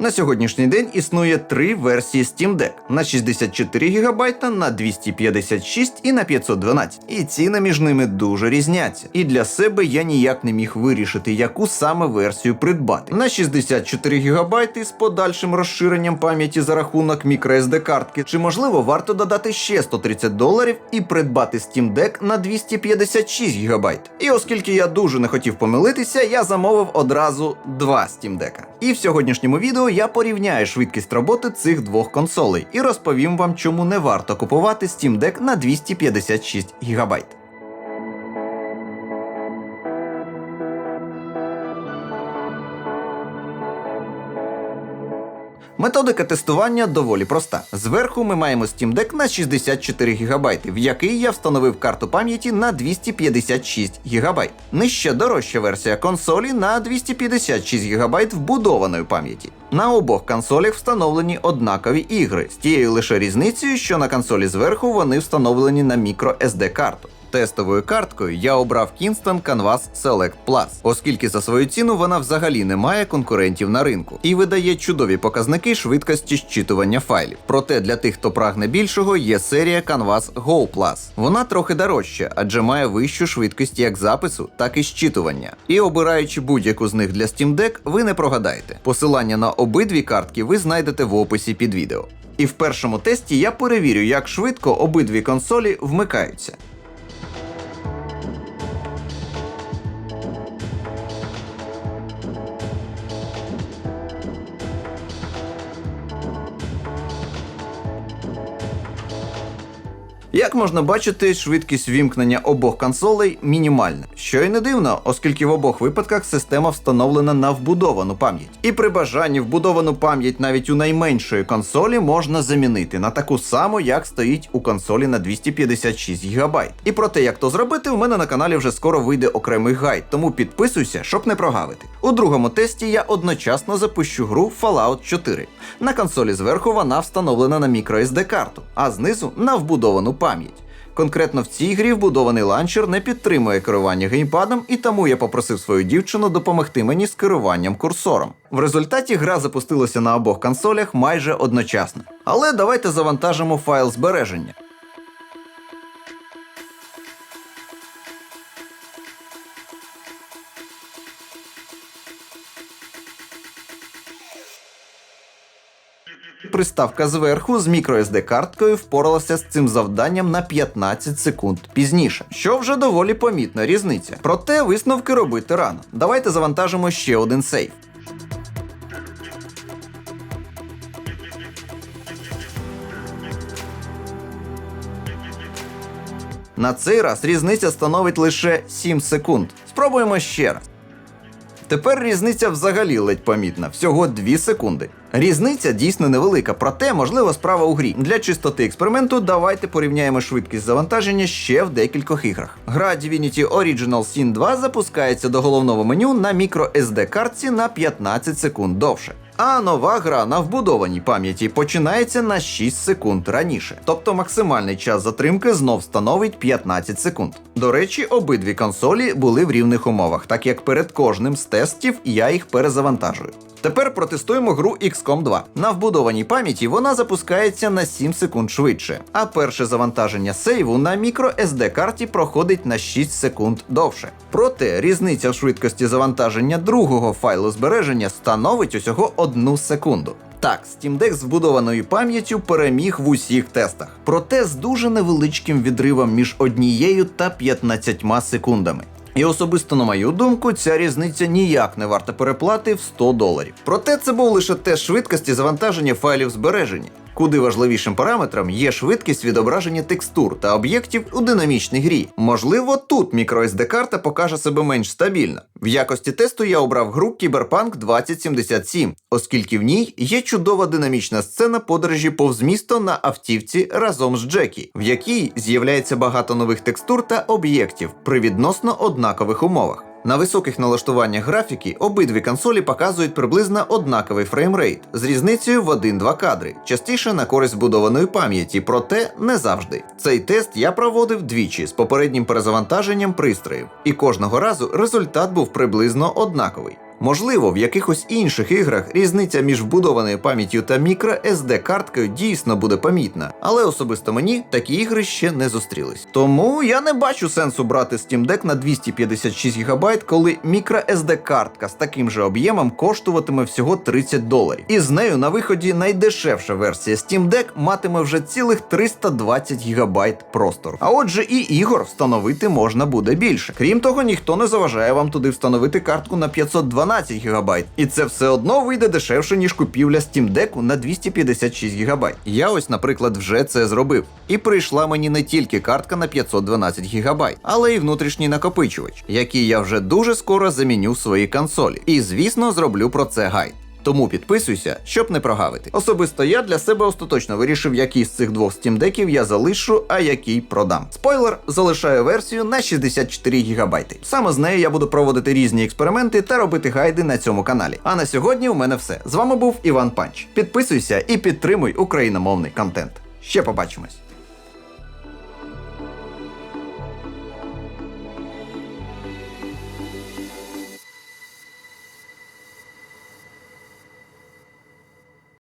На сьогоднішній день існує три версії Steam Deck на 64 ГБ, на 256 і на 512. І ціни між ними дуже різняться. І для себе я ніяк не міг вирішити, яку саме версію придбати. На 64 ГБ з подальшим розширенням пам'яті за рахунок microSD картки, чи можливо варто додати ще 130 доларів і придбати Steam Deck на 256 ГБ. І оскільки я дуже не хотів помилитися, я замовив одразу два Steam Deck. І в сьогоднішньому відео я порівняю швидкість роботи цих двох консолей і розповім вам, чому не варто купувати Steam Deck на 256 ГБ. Методика тестування доволі проста. Зверху ми маємо Steam Deck на 64 ГБ, в який я встановив карту пам'яті на 256 ГБ. Нижча дорожча версія консолі на 256 ГБ вбудованої пам'яті. На обох консолях встановлені однакові ігри, з тією лише різницею, що на консолі зверху вони встановлені на microSD карту. Тестовою карткою я обрав Kingston Canvas Select Plus, оскільки за свою ціну вона взагалі не має конкурентів на ринку і видає чудові показники швидкості щитування файлів. Проте для тих, хто прагне більшого, є серія Canvas Go Plus. Вона трохи дорожча, адже має вищу швидкість як запису, так і щитування. І обираючи будь-яку з них для Steam Deck, ви не прогадаєте. Посилання на обидві картки ви знайдете в описі під відео. І в першому тесті я перевірю, як швидко обидві консолі вмикаються. Як можна бачити, швидкість вімкнення обох консолей мінімальна, що й не дивно, оскільки в обох випадках система встановлена на вбудовану пам'ять. І при бажанні вбудовану пам'ять навіть у найменшої консолі можна замінити на таку саму, як стоїть у консолі на 256 ГБ. І про те, як то зробити, у мене на каналі вже скоро вийде окремий гайд, тому підписуйся, щоб не прогавити. У другому тесті я одночасно запущу гру Fallout 4. На консолі зверху вона встановлена на microSD карту, а знизу на вбудовану пам'ять. Конкретно в цій грі вбудований ланчер не підтримує керування геймпадом, і тому я попросив свою дівчину допомогти мені з керуванням курсором. В результаті гра запустилася на обох консолях майже одночасно. Але давайте завантажимо файл збереження. Приставка зверху з microSD карткою впоралася з цим завданням на 15 секунд пізніше, що вже доволі помітна різниця. Проте висновки робити рано. Давайте завантажимо ще один сейф. На цей раз різниця становить лише 7 секунд. Спробуємо ще раз. Тепер різниця взагалі ледь помітна, всього 2 секунди. Різниця дійсно невелика, проте можливо справа у грі. Для чистоти експерименту давайте порівняємо швидкість завантаження ще в декількох іграх. Гра Divinity Original Sin 2 запускається до головного меню на мікро SD картці на 15 секунд довше. А нова гра на вбудованій пам'яті починається на 6 секунд раніше. Тобто максимальний час затримки знов становить 15 секунд. До речі, обидві консолі були в рівних умовах, так як перед кожним з тестів я їх перезавантажую. Тепер протестуємо гру XCOM 2. На вбудованій пам'яті вона запускається на 7 секунд швидше, а перше завантаження сейву на microSD карті проходить на 6 секунд довше. Проте різниця в швидкості завантаження другого файлу збереження становить усього 1 секунду. Так, Steam Deck з вбудованою пам'яттю переміг в усіх тестах, проте з дуже невеличким відривом між однією та 15 секундами. І особисто на мою думку, ця різниця ніяк не варта переплати в 100 доларів. Проте це був лише тест швидкості завантаження файлів збереження. Куди важливішим параметром є швидкість відображення текстур та об'єктів у динамічній грі. Можливо, тут microSD карта покаже себе менш стабільно. В якості тесту я обрав гру Cyberpunk 2077, оскільки в ній є чудова динамічна сцена подорожі повз місто на автівці разом з Джекі, в якій з'являється багато нових текстур та об'єктів при відносно однакових умовах. На високих налаштуваннях графіки обидві консолі показують приблизно однаковий фреймрейт з різницею в 1-2 кадри, частіше на користь будованої пам'яті, проте не завжди. Цей тест я проводив двічі з попереднім перезавантаженням пристроїв, і кожного разу результат був приблизно однаковий. Можливо, в якихось інших іграх різниця між вбудованою пам'яттю та мікро SD карткою дійсно буде помітна, але особисто мені такі ігри ще не зустрілись. Тому я не бачу сенсу брати Steam Deck на 256 ГБ, коли мікро SD картка з таким же об'ємом коштуватиме всього 30 доларів. І з нею на виході найдешевша версія Steam Deck матиме вже цілих 320 ГБ простору. А отже, і ігор встановити можна буде більше. Крім того, ніхто не заважає вам туди встановити картку на 512 ГБ. І це все одно вийде дешевше, ніж купівля Steam Deck на 256 ГБ. Я ось, наприклад, вже це зробив. І прийшла мені не тільки картка на 512 ГБ, але й внутрішній накопичувач, який я вже дуже скоро заміню в своїй консолі. І звісно, зроблю про це гайд. Тому підписуйся, щоб не прогавити. Особисто я для себе остаточно вирішив, який з цих двох Steam деків я залишу, а який продам. Спойлер, залишаю версію на 64 ГБ. Саме з нею я буду проводити різні експерименти та робити гайди на цьому каналі. А на сьогодні у мене все. З вами був Іван Панч. Підписуйся і підтримуй україномовний контент. Ще побачимось.